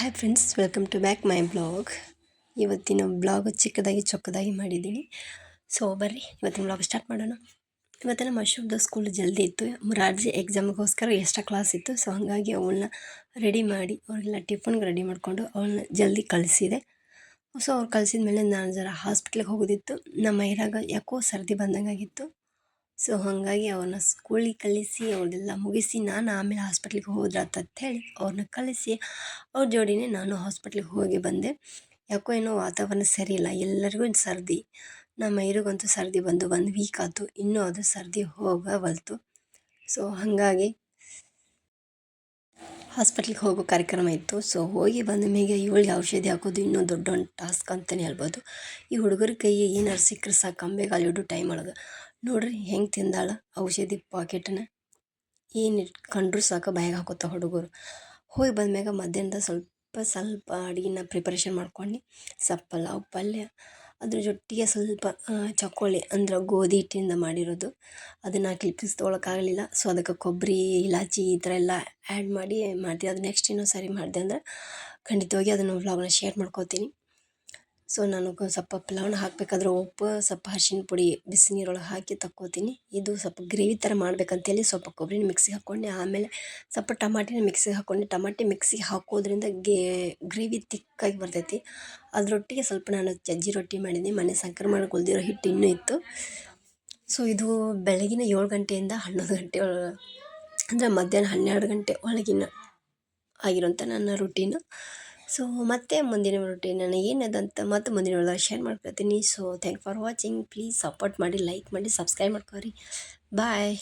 Hi friends welcome to back my blog ಇವತ್ತಿನ blog ಚಿಕ್ಕದಾಗಿ ಚೊಕ್ಕದಾಗಿ ಮಾಡಿದ್ದೀನಿ. ಸೊ ಬರ್ರಿ, ಇವತ್ತಿನ ಬ್ಲಾಗ್ ಸ್ಟಾರ್ಟ್ ಮಾಡೋಣ. ಇವತ್ತೆಲ್ಲ ಮಶೂಬ್ದ ಸ್ಕೂಲ್ ಜಲ್ದಿ ಇತ್ತು. ಮುರಾರ್ಜಿ ಎಕ್ಸಾಮ್ಗೋಸ್ಕರ ಎಕ್ಸ್ಟ್ರಾ ಕ್ಲಾಸ್ ಇತ್ತು. ಸೊ ಹಾಗಾಗಿ ಅವಳನ್ನ ರೆಡಿ ಮಾಡಿ, ಅವ್ರಿಗೆಲ್ಲ ಟಿಫನ್ಗೆ ರೆಡಿ ಮಾಡಿಕೊಂಡು ಅವಳನ್ನ ಜಲ್ದಿ ಕಳಿಸಿದೆ. ಸೊ ಅವ್ರು ಕಳಿಸಿದ ಮೇಲೆ ನಾನು ಜರ ಹಾಸ್ಪಿಟ್ಲಿಗೆ ಹೋಗೋದಿತ್ತು. ನಮ್ಮ ಇರಾಗ ಯಾಕೋ ಸರ್ದಿ ಬಂದಂಗಾಗಿತ್ತು. ಸೊ ಹಾಗಾಗಿ ಅವ್ರನ್ನ ಸ್ಕೂಲಿಗೆ ಕಳಿಸಿ ಅವ್ರದ್ದೆಲ್ಲ ಮುಗಿಸಿ ನಾನು ಆಮೇಲೆ ಹಾಸ್ಪಿಟ್ಲಿಗೆ ಹೋದ್ರಾತ ಹೇಳಿ ಅವ್ರನ್ನ ಕಳಿಸಿ, ಅವ್ರ ಜೋಡಿನೇ ನಾನು ಹಾಸ್ಪಿಟ್ಲಿಗೆ ಹೋಗಿ ಬಂದೆ. ಯಾಕೋ ಏನೋ ವಾತಾವರಣ ಸರಿ ಇಲ್ಲ, ಎಲ್ಲರಿಗೂ ಸರ್ದಿ. ನಮ್ಮ ಮೈರಿಗಂತೂ ಸರ್ದಿ ಬಂದು ಒಂದು ವೀಕ್ ಆಯ್ತು, ಇನ್ನೂ ಅದು ಸರ್ದಿ ಹೋಗವಲ್ತು ಸೊ ಹಾಗಾಗಿ ಹಾಸ್ಪಿಟ್ಲಿಗೆ ಹೋಗೋ ಕಾರ್ಯಕ್ರಮ ಇತ್ತು. ಸೊ ಹೋಗಿ ಬಂದ ಮೇಲೆ ಇವಳಿಗೆ ಔಷಧಿ ಹಾಕೋದು ಇನ್ನೂ ದೊಡ್ಡ ಒಂದು ಟಾಸ್ಕ್ ಅಂತಲೇ ಹೇಳ್ಬೋದು. ಈ ಹುಡುಗರ ಕೈಗೆ ಏನಾರು ಸಿಕ್ಕರೆ ಸಾಕು ಕಂಬೆಗಾಲು ಇಡೋ ಟೈಮ್ ಒಳಗೆ. ನೋಡ್ರಿ ಹೆಂಗೆ ತಿಂದಾಳ ಔಷಧಿ ಪಾಕೆಟನ್ನ ಏನು ಇಟ್ಕೊಂಡ್ರು ಸಾಕು ಬಾಯಾಗ ಹಾಕೋತ ಹುಡುಗರು. ಹೋಗಿ ಬಂದ್ಮ್ಯಾಗ ಮಧ್ಯಾಹ್ನದ ಸ್ವಲ್ಪ ಸ್ವಲ್ಪ ಅಡುಗೆನ ಪ್ರಿಪರೇಷನ್ ಮಾಡ್ಕೊಂಡು ಸಪ್ಪಲ ಪಲ್ಯ ಅದ್ರ ಜೊತೆಗೆ ಸ್ವಲ್ಪ ಚಕ್ಕೊಳ್ಳಿ ಅಂದ್ರೆ ಗೋಧಿ ಹಿಟ್ಟಿಂದ ಮಾಡಿರೋದು. ಅದನ್ನು ಕ್ಲಿಪ್ಸ್ ತೊಗೊಳಕ್ಕಾಗಲಿಲ್ಲ ಸೊ ಅದಕ್ಕೆ ಕೊಬ್ಬರಿ ಇಲಾಚಿ ಈ ಥರ ಎಲ್ಲ ಆ್ಯಡ್ ಮಾಡಿ ಮಾಡ್ತೀವಿ. ಅದು ನೆಕ್ಸ್ಟ್ ಇನ್ನೊಂದು ಸಾರಿ ಮಾಡಿದೆ ಅಂದ್ರೆ ಖಂಡಿತವಾಗಿ ಅದನ್ನು ವ್ಲಾಗ್ನ ಶೇರ್ ಮಾಡ್ಕೋತೀನಿ. ಸೊ ನಾನು ಸ್ವಲ್ಪ ಪಲಾವ್ನ ಹಾಕಬೇಕಾದ್ರೆ ಉಪ್ಪು, ಸ್ವಲ್ಪ ಅರ್ಶಿಣ ಪುಡಿ ಬಿಸಿ ನೀರೊಳಗೆ ಹಾಕಿ ತಕ್ಕೋತೀನಿ. ಇದು ಸ್ವಲ್ಪ ಗ್ರೇವಿ ಥರ ಮಾಡ್ಬೇಕಂತೇಳಿ ಸ್ವಲ್ಪ ಕೊಬ್ಬರಿನ ಮಿಕ್ಸಿಗೆ ಹಾಕ್ಕೊಂಡೆ. ಆಮೇಲೆ ಸ್ವಲ್ಪ ಟಮಾಟಿನ ಮಿಕ್ಸಿಗೆ ಹಾಕ್ಕೊಂಡೆ. ಟಮಾಟಿ ಮಿಕ್ಸಿಗೆ ಹಾಕೋದ್ರಿಂದ ಗೇ, ಗ್ರೇವಿ ತಿಕ್ಕಾಗಿ ಬರ್ತೈತಿ. ಅದರೊಟ್ಟಿಗೆ ಸ್ವಲ್ಪ ನಾನು ಜಜ್ಜಿ ರೊಟ್ಟಿ ಮಾಡಿದ್ದೀನಿ. ಮನೆ ಸಂಕ್ರ ಮಾಡಿ ಕುಲ್ದಿರೋ ಹಿಟ್ಟು ಇನ್ನೂ ಇತ್ತು. ಸೊ ಇದು ಬೆಳಗಿನ ಏಳು ಗಂಟೆಯಿಂದ ಹನ್ನೊಂದು ಗಂಟೆ ಅಂದರೆ ಮಧ್ಯಾಹ್ನ ಹನ್ನೆರಡು ಗಂಟೆ ಒಳಗಿನ ಆಗಿರೋಂಥ ನನ್ನ ರುಟೀನು ಸೊ ಮತ್ತೆ ಮುಂದಿನ ರೊಟ್ಟಿ ನಾನು ಏನದಂತ ಮತ್ತೆ ಮುಂದಿನ ಒಳಗೆ ಶೇರ್ ಮಾಡ್ಕೊತೀನಿ so thank for watching please support ಮಾಡಿ ಲೈಕ್ ಮಾಡಿ ಸಬ್ಸ್ಕ್ರೈಬ್ ಮಾಡ್ಕೊರಿ ಬಾಯ್